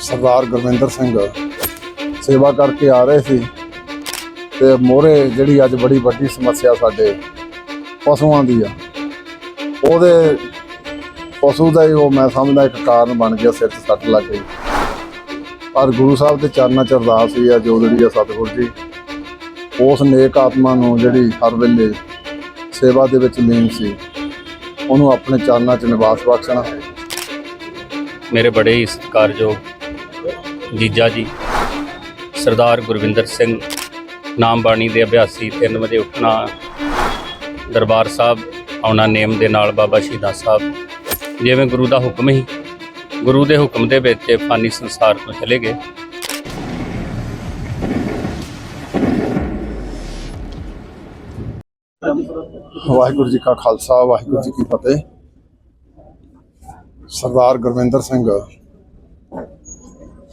ਸਰਦਾਰ ਗੁਰਵਿੰਦਰ ਸਿੰਘ ਸੇਵਾ ਕਰਕੇ ਆ ਰਹੇ ਸੀ ਤੇ ਮੋਰੇ ਜਿਹੜੀ ਅੱਜ ਬੜੀ ਵੱਡੀ ਸਮੱਸਿਆ ਸਾਡੇ ਪਸ਼ੂਆਂ ਦੀ ਆ, ਉਹਦੇ ਪਸ਼ੂ ਦਾ ਹੀ ਉਹ ਮੈਂ ਸਮਝਦਾ ਇੱਕ ਕਾਰਨ ਬਣ ਗਿਆ ਸਿਰ 'ਚ ਸੱਟ ਲੱਗ ਗਈ। ਪਰ ਗੁਰੂ ਸਾਹਿਬ ਦੇ ਚਰਨਾਂ 'ਚ ਅਰਦਾਸ ਹੀ ਆ ਜੋ ਜਿਹੜੀ ਆ, ਸਤਿਗੁਰ ਜੀ। ਉਸ ਨੇਕ ਆਤਮਾ ਨੂੰ ਜਿਹੜੀ ਹਰ ਵੇਲੇ ਸੇਵਾ ਦੇ ਵਿੱਚ ਲੀਨ ਸੀ, ਉਹਨੂੰ ਆਪਣੇ ਚਰਨਾਂ 'ਚ ਨਿਵਾਸ ਬਖਸ਼ਣਾ। ਮੇਰੇ ਬੜੇ ਹੀ ਸਤਿਕਾਰਯੋਗ ਜੀਜਾ ਜੀ, ਸਰਦਾਰ ਗੁਰਵਿੰਦਰ ਸਿੰਘ ਨਾਮ ਬਾਣੀ ਦੇ ਅਭਿਆਸੀ 3 ਵਜੇ ਉੱਠਣਾ, ਦਰਬਾਰ ਸਾਹਿਬ ਆਉਣਾ ਨੇਮ ਦੇ ਨਾਲ ਬਾਬਾ ਸ਼ਹੀਦਾਂ ਸਾਹਿਬ। ਜਿਵੇਂ ਗੁਰੂ ਦਾ ਹੁਕਮ ਹੀ, ਗੁਰੂ ਦੇ ਹੁਕਮ ਦੇ ਵਿੱਚ ਫਾਨੀ ਸੰਸਾਰ ਤੋਂ ਚਲੇ ਗਏ। ਵਾਹਿਗੁਰੂ ਜੀ ਕਾ ਖਾਲਸਾ, ਵਾਹਿਗੁਰੂ ਜੀ ਕੀ ਫਤਿਹ। ਸਰਦਾਰ ਗੁਰਵਿੰਦਰ ਸਿੰਘ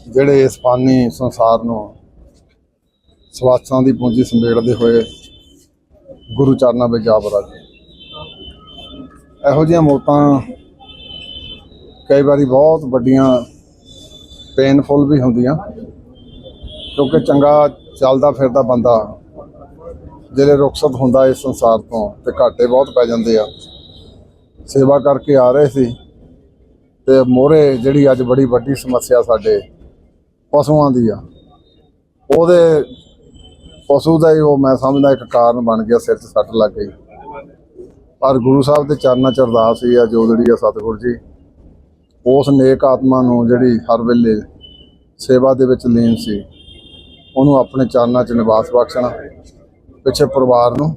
ਜਿਹੜੇ ਇਸ ਫਾਨੀ ਸੰਸਾਰ ਨੂੰ ਸਵਾਸਾਂ ਦੀ ਪੂੰਜੀ ਸੰਭੇੜਦੇ ਹੋਏ ਗੁਰੂ ਚਰਨਾਂ ਵਿੱਚ ਜਾ ਬਰਾਜੇ ਇਹੋ ਜਿਹੀਆਂ ਮੌਤਾਂ ਕਈ ਵਾਰੀ ਬਹੁਤ ਵੱਡੀਆਂ ਪੇਨਫੁਲ ਵੀ ਹੁੰਦੀਆਂ, ਕਿਉਂਕਿ ਚੰਗਾ ਚੱਲਦਾ ਫਿਰਦਾ ਬੰਦਾ ਜਿਹੜੇ ਰੁਖਸਤ ਹੁੰਦਾ ਇਸ ਸੰਸਾਰ ਤੋਂ ਤੇ ਘਾਟੇ ਬਹੁਤ ਪੈ ਜਾਂਦੇ ਆ। ਸੇਵਾ ਕਰਕੇ ਆ ਰਹੇ ਸੀ ਤੇ ਮੋਰੇ ਜਿਹੜੀ ਅੱਜ ਬੜੀ ਵੱਡੀ ਸਮੱਸਿਆ ਸਾਡੇ ਪਸ਼ੂਆਂ ਦੀ ਆ। ਉਹਦੇ ਪਸ਼ੂ ਦਾ ਹੀ ਉਹ ਮੈਂ ਸਮਝਦਾ ਇੱਕ ਕਾਰਨ ਬਣ ਗਿਆ, ਸਿਰ 'ਚ ਸੱਟ ਲੱਗ ਗਈ। ਪਰ ਗੁਰੂ ਸਾਹਿਬ ਦੇ ਚਰਨਾਂ 'ਚ ਅਰਦਾਸ ਹੀ ਆ, ਜੋ ਜਿਹੜੀ ਆ ਸਤਿਗੁਰ ਜੀ, ਉਸ ਨੇਕ ਆਤਮਾ ਨੂੰ ਜਿਹੜੀ ਹਰ ਵੇਲੇ ਸੇਵਾ ਦੇ ਵਿੱਚ ਲੀਨ ਸੀ, ਉਹਨੂੰ ਆਪਣੇ ਚਰਨਾਂ 'ਚ ਨਿਵਾਸ ਬਖਸ਼ਣਾ, ਪਿੱਛੇ ਪਰਿਵਾਰ ਨੂੰ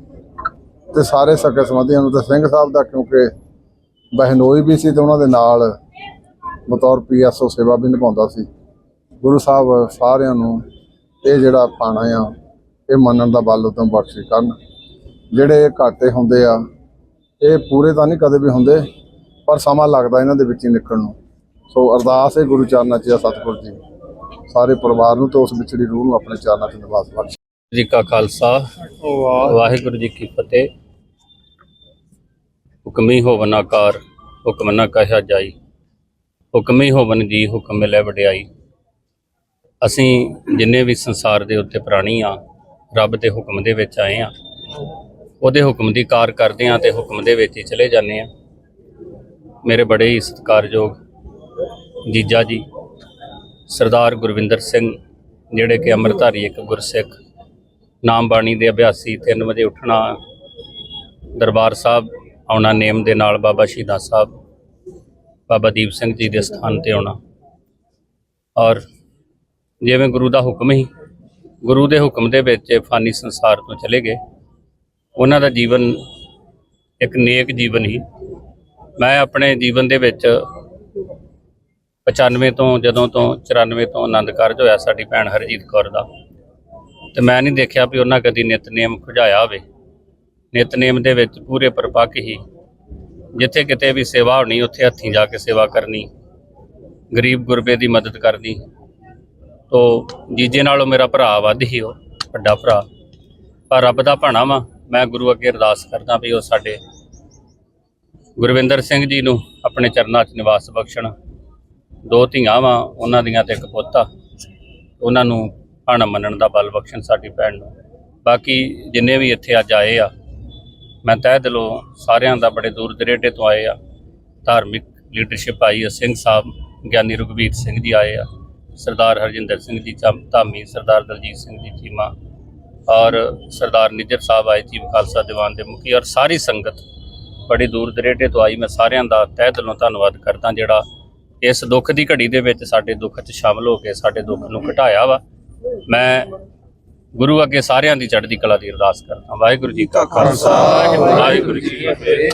ਤੇ ਸਾਰੇ ਸਕੇ ਸੰਬੰਧੀਆਂ ਨੂੰ ਤੇ ਸਿੰਘ ਸਾਹਿਬ ਦਾ, ਕਿਉਂਕਿ ਬਹਿਨੋਈ ਵੀ ਸੀ ਤੇ ਉਹਨਾਂ ਦੇ ਨਾਲ ਬਤੌਰ ਪੀਐਸਓ ਸੇਵਾ ਵੀ ਨਿਭਾਉਂਦਾ ਸੀ। ਗੁਰੂ ਸਾਹਿਬ ਸਾਰਿਆਂ ਨੂੰ ਇਹ ਜਿਹੜਾ ਪਾਣਾ ਆ ਇਹ ਮੰਨਣ ਦਾ ਬਲ ਉਦੋਂ ਬਖਸ਼ੀ ਕਰਨ। ਜਿਹੜੇ ਘਾਟੇ ਹੁੰਦੇ ਆ ਇਹ ਪੂਰੇ ਤਾਂ ਨਹੀਂ ਕਦੇ ਵੀ ਹੁੰਦੇ ਪਰ ਸਮਾਂ ਲੱਗਦਾ ਇਹਨਾਂ ਦੇ ਵਿੱਚ ਹੀ ਨਿਕਲਣ ਨੂੰ। ਸੋ ਅਰਦਾਸ ਹੈ ਗੁਰੂ ਚਰਨਾਂ 'ਚ ਆ ਸਤਿਗੁਰ ਜੀ। ਸਾਰੇ ਪਰਿਵਾਰ ਨੂੰ ਤੇ ਉਸ ਵਿਚੜੀ ਰੂਹ ਨੂੰ ਆਪਣੇ ਚਰਨਾਂ 'ਚ ਨਿਵਾਸ ਬਖਸ਼। ਜੀ ਕਾ ਖਾਲਸਾ। ਵਾਹਿਗੁਰੂ। ਜੀ ਕੀ ਫਤਿਹ। ਹੁਕਮੀ ਹੋਵਨ ਆਕਾਰ ਹੁਕਮ ਨਾ ਕਹਿਆ ਜਾਈ। ਹੁਕਮੀ ਹੋਵਨ ਜੀ ਹੁਕਮ ਮਿਲੇ ਵਡਿਆਈ। ਅਸੀਂ ਜਿੰਨੇ ਵੀ ਸੰਸਾਰ ਦੇ ਉੱਤੇ ਪ੍ਰਾਣੀ ਆ, ਰੱਬ ਦੇ ਹੁਕਮ ਦੇ ਵਿੱਚ ਆਏ ਆ, ਉਹਦੇ ਹੁਕਮ ਦੀ ਕਾਰ ਕਰਦੇ ਆ ਤੇ ਹੁਕਮ ਦੇ ਵਿੱਚ ਹੀ ਚਲੇ ਜਾਂਦੇ ਆ। ਮੇਰੇ ਬੜੇ ਹੀ ਸਤਿਕਾਰਯੋਗ ਜੀਜਾ ਜੀ, ਸਰਦਾਰ ਗੁਰਵਿੰਦਰ ਸਿੰਘ, ਜਿਹੜੇ ਕਿ ਅੰਮ੍ਰਿਤਧਾਰੀ ਇੱਕ ਗੁਰਸਿੱਖ ਨਾਮ ਬਾਣੀ ਦੇ ਅਭਿਆਸੀ 3 ਵਜੇ ਉੱਠਣਾ, ਦਰਬਾਰ ਸਾਹਿਬ, ਆਉਣਾ ਨੇਮ ਦੇ ਨਾਲ ਬਾਬਾ ਸ਼ਹੀਦਾਂ ਸਾਹਿਬ, ਬਾਬਾ ਦੀਪ ਸਿੰਘ ਜੀ ਦੇ ਸਥਾਨ ਤੇ ਆਉਣਾ। ਔਰ ਜਿਵੇਂ ਗੁਰੂ ਦਾ ਹੁਕਮ ਹੀ, ਗੁਰੂ ਦੇ ਹੁਕਮ ਦੇ ਵਿੱਚ ਫਾਨੀ ਸੰਸਾਰ ਤੋਂ ਚਲੇ ਗਏ। ਉਹਨਾਂ ਦਾ ਜੀਵਨ ਇੱਕ ਨੇਕ ਜੀਵਨ ਹੀ। ਮੈਂ ਆਪਣੇ ਜੀਵਨ ਦੇ ਵਿੱਚ 95 ਤੋਂ ਜਦੋਂ ਤੋਂ 94 ਤੋਂ ਆਨੰਦ ਕਾਰਜ ਹੋਇਆ ਸਾਡੀ ਭੈਣ ਹਰਜੀਤ ਕੌਰ ਦਾ। ਤੇ ਮੈਂ ਨਹੀਂ ਦੇਖਿਆ ਵੀ ਉਹਨਾਂ ਕਦੀ ਨਿਤਨੇਮ ਖੁਝਾਇਆ ਹੋਵੇ। ਨਿਤਨੇਮ ਦੇ ਵਿੱਚ ਪੂਰੇ ਪਰਪੱਕ ਹੀ, ਜਿੱਥੇ ਕਿਤੇ ਵੀ ਸੇਵਾ ਹੋਣੀ, ਉੱਥੇ ਹੱਥੀਂ ਜਾ ਕੇ ਸੇਵਾ ਕਰਨੀ, ਗਰੀਬ ਗੁਰਬੇ ਦੀ ਮਦਦ ਕਰਨੀ। ਤੋ ਜੀਜੇ ਨਾਲੋਂ ਮੇਰਾ ਭਰਾ ਵੱਧ ਹੀ ਉਹ, ਵੱਡਾ ਭਰਾ। ਪਰ ਰੱਬ ਦਾ ਭਾਣਾ ਵਾ, ਮੈਂ ਗੁਰੂ ਅੱਗੇ ਅਰਦਾਸ ਕਰਦਾ ਵੀ ਉਹ ਸਾਡੇ ਗੁਰਵਿੰਦਰ ਸਿੰਘ ਜੀ ਨੂੰ ਆਪਣੇ ਚਰਨਾਂ 'ਚ ਨਿਵਾਸ ਬਖਸ਼ਣ। ਦੋ ਧੀਆਂ ਵਾ, ਉਹਨਾਂ ਦੀਆਂ ਤੇ ਇੱਕ ਪੋਤਾ ਉਹਨਾਂ ਨੂੰ ਭਾਣਾ ਮੰਨਣ ਦਾ ਬਲ ਬਖਸ਼ਣ ਸਾਡੀ ਭੈਣ ਨੂੰ। ਬਾਕੀ ਜਿੰਨੇ ਵੀ ਇੱਥੇ ਅੱਜ ਆਏ ਆ, ਮੈਂ ਤਹਿ ਦਿਲੋਂ ਸਾਰਿਆਂ ਦਾ ਬੜੇ ਦੂਰ ਦਰੇਡੇ ਤੋਂ ਆਏ ਆ। ਧਾਰਮਿਕ ਲੀਡਰਸ਼ਿਪ ਆਈ ਆ, ਸਿੰਘ ਸਾਹਿਬ, ਗਿਆਨੀ ਰਘੁਬੀਰ ਸਿੰਘ ਜੀ ਆਏ ਆ। ਸਰਦਾਰ ਹਰਜਿੰਦਰ ਸਿੰਘ ਜੀ ਧਾਮੀ ਸਰਦਾਰ ਦਲਜੀਤ ਸਿੰਘ ਜੀ ਚੀਮਾ ਔਰ ਸਰਦਾਰ ਨਿਜਰ ਸਾਹਿਬ ਆਏ ਚੀਫ ਖਾਲਸਾ ਦੀਵਾਨ ਦੇ ਮੁਖੀ ਔਰ ਸਾਰੀ ਸੰਗਤ ਬੜੀ ਦੂਰ ਦਰੇਡੇ ਤੋਂ ਆਈ। ਮੈਂ ਸਾਰਿਆਂ ਦਾ ਤਹਿ ਦਿਲੋਂ ਧੰਨਵਾਦ ਕਰਦਾ ਜਿਹੜਾ ਇਸ ਦੁੱਖ ਦੀ ਘੜੀ ਦੇ ਵਿੱਚ ਸਾਡੇ ਦੁੱਖ 'ਚ ਸ਼ਾਮਲ ਹੋ ਕੇ ਸਾਡੇ ਦੁੱਖ ਨੂੰ ਘਟਾਇਆ ਵਾ। ਮੈਂ ਗੁਰੂ ਅੱਗੇ ਸਾਰਿਆਂ ਦੀ ਚੜ੍ਹਦੀ ਕਲਾ ਦੀ ਅਰਦਾਸ ਕਰਦਾ ਵਾਹਿਗੁਰੂ ਜੀ ਕਾ ਖਾਲਸਾ, ਵਾਹਿਗੁਰੂ ਜੀ ਕੀ ਫਤਿਹ।